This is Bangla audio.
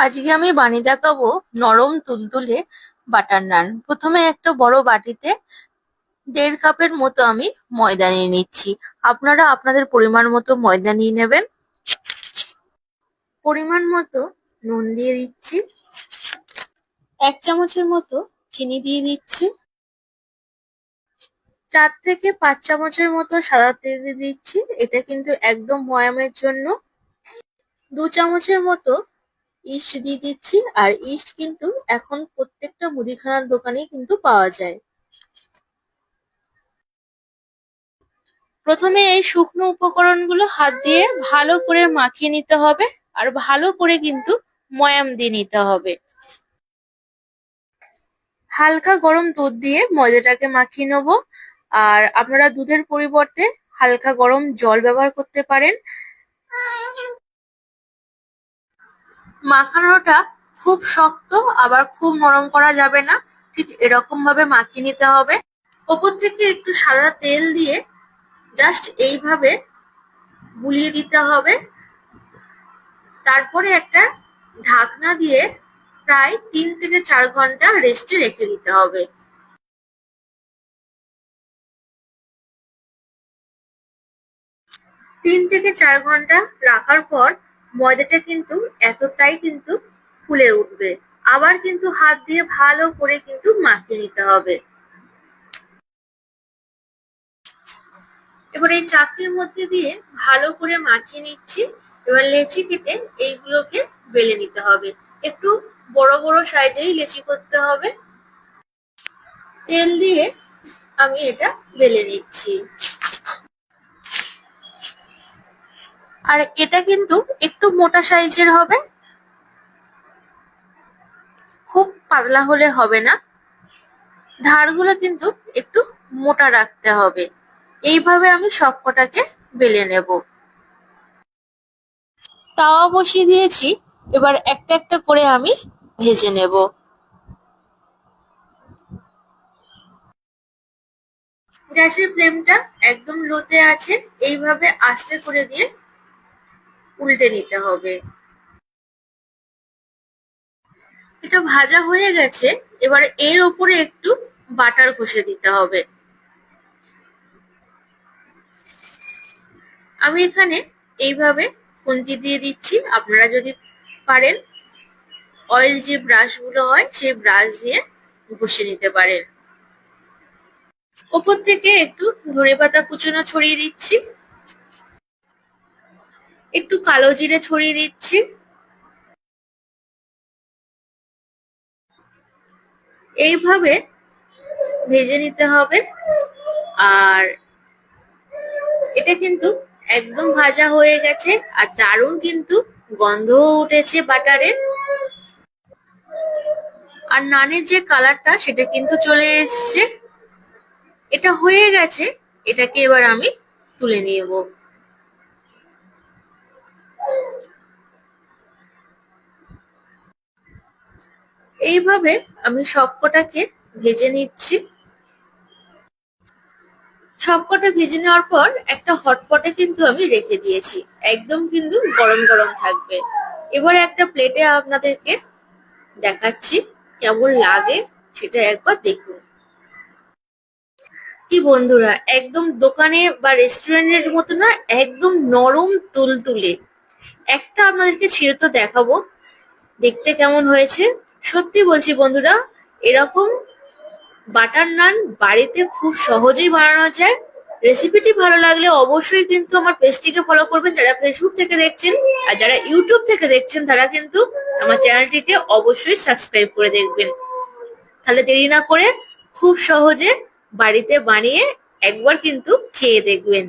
আজকে আমি বানিয়ে দেখাবো নরম তুলতুলে বাটার নান। প্রথমে একটা বড় বাটিতে দেড় কাপের মতো আমি ময়দা নিয়ে নিচ্ছি। আপনারা আপনাদের পরিমাণ মতো ময়দা নিয়ে নেবেন। পরিমাণ মতো নুন দিয়ে দিচ্ছি। এক চামচের মতো চিনি দিয়ে দিচ্ছি। চার থেকে পাঁচ চামচের মতো সাদা তেল দিয়ে দিচ্ছি। এটা কিন্তু একদম ময়ামের জন্য। দু চামচের মতো ইস্ট দিয়ে দিচ্ছি, আর ইস্ট কিন্তু এখন প্রত্যেকটা মুদিখানার দোকানেই কিন্তু পাওয়া যায়। প্রথমে এই শুকনো উপকরণগুলো হাত দিয়ে ভালো করে মাখিয়ে নিতে হবে, আর ভালো করে কিন্তু ময়াম দিয়ে নিতে হবে। হালকা গরম দুধ দিয়ে ময়দাটাকে মাখিয়ে নেব, আর আপনারা দুধের পরিবর্তে হালকা গরম জল ব্যবহার করতে পারেন। মাখানোটা খুব শক্ত, আবার খুব নরম করা যাবে না। ঠিক এরকম ভাবে মাখিয়ে নিতে হবে। ওপর থেকে একটু সাদা তেল দিয়ে জাস্ট এইভাবে বুলিয়ে দিতে হবে। তারপরে একটা ঢাকনা দিয়ে প্রায় তিন থেকে চার ঘণ্টা রেস্টে রেখে দিতে হবে। তিন থেকে চার ঘণ্টা রাখার পর ময়দাটা কিন্তু এতটাই কিন্তু ফুলে উঠবে। আবার কিন্তু হাত দিয়ে ভালো করে কিন্তু মাখিয়ে নিতে হবে। এবার এই চাকরির মধ্যে দিয়ে ভালো করে মাখিয়ে নিচ্ছি। এবার লেচি কেটে এইগুলোকে বেলে নিতে হবে। একটু বড় বড় সাইজেই লেচি করতে হবে। তেল দিয়ে আমি এটা বেলে নিচ্ছি। আর এটা কিন্তু একটু মোটা সাইজের হবে। খুব পাতলা হলে হবে না। ধারগুলো কিন্তু একটু মোটা রাখতে হবে। এইভাবে আমি সবকটাকে বেলে নেব। তাওয়া বসিয়ে দিয়েছি। এবার একটা একটা করে আমি ভেজে নেব। গ্যাসের ফ্লেমটা একদম লোতে আছে। এইভাবে আস্তে করে দিয়ে উল্টে নিতে হবে। এটা ভাজা হয়ে গেছে, এবার এর উপরে একটু বাটার ঘষে দিতে হবে। আমি এখানে এইভাবে খুন্তি দিয়ে দিচ্ছি। আপনারা যদি পারেন অয়েল যে ব্রাশগুলো হয়, সেই ব্রাশ দিয়ে ঘষে নিতে পারেন। ওপর থেকে একটু ধনে পাতা কুচনো ছড়িয়ে দিচ্ছি। একটু কালো জিরে ছড়িয়ে দিচ্ছি। এইভাবে ভেজে নিতে হবে। আর এটা কিন্তু একদম ভাজা হয়ে গেছে আর দারুণ কিন্তু গন্ধও উঠেছে বাটারের। আর নানের যে কালারটা সেটা কিন্তু চলে এসছে। এটা হয়ে গেছে, এটাকে এবার আমি তুলে নিয়ে এইভাবে আমি সবকটাকে ভেজে নিচ্ছি। সবকটা ভেজে নেওয়ার পর একটা হটপটে কিন্তু আমি রেখে দিয়েছি। একদম কিন্তু গরম গরম থাকবে। এবার একটা প্লেটে আপনাদেরকে দেখাচ্ছি কেমন লাগে, সেটা একবার দেখুন। কি বন্ধুরা, একদম দোকানে বা রেস্টুরেন্টের মতো না, একদম নরম তুলতুলে। একটা আপনাদেরকে ছিঁড়ে তো দেখাবো। দেখতে কেমন হয়েছে? সত্যি বলছি বন্ধুরা, এরকম বাটার নান বাড়িতে খুব সহজেই বানানো যায়। রেসিপিটি ভালো লাগলে অবশ্যই কিন্তু আমার পেজটিকে ফলো করবেন। যারা ফেসবুক থেকে দেখছেন আর যারা ইউটিউব থেকে দেখছেন, তারা কিন্তু আমার চ্যানেলটিকে অবশ্যই সাবস্ক্রাইব করে দেখবেন। তাহলে দেরি না করে খুব সহজে বাড়িতে বানিয়ে একবার কিন্তু খেয়ে দেখবেন।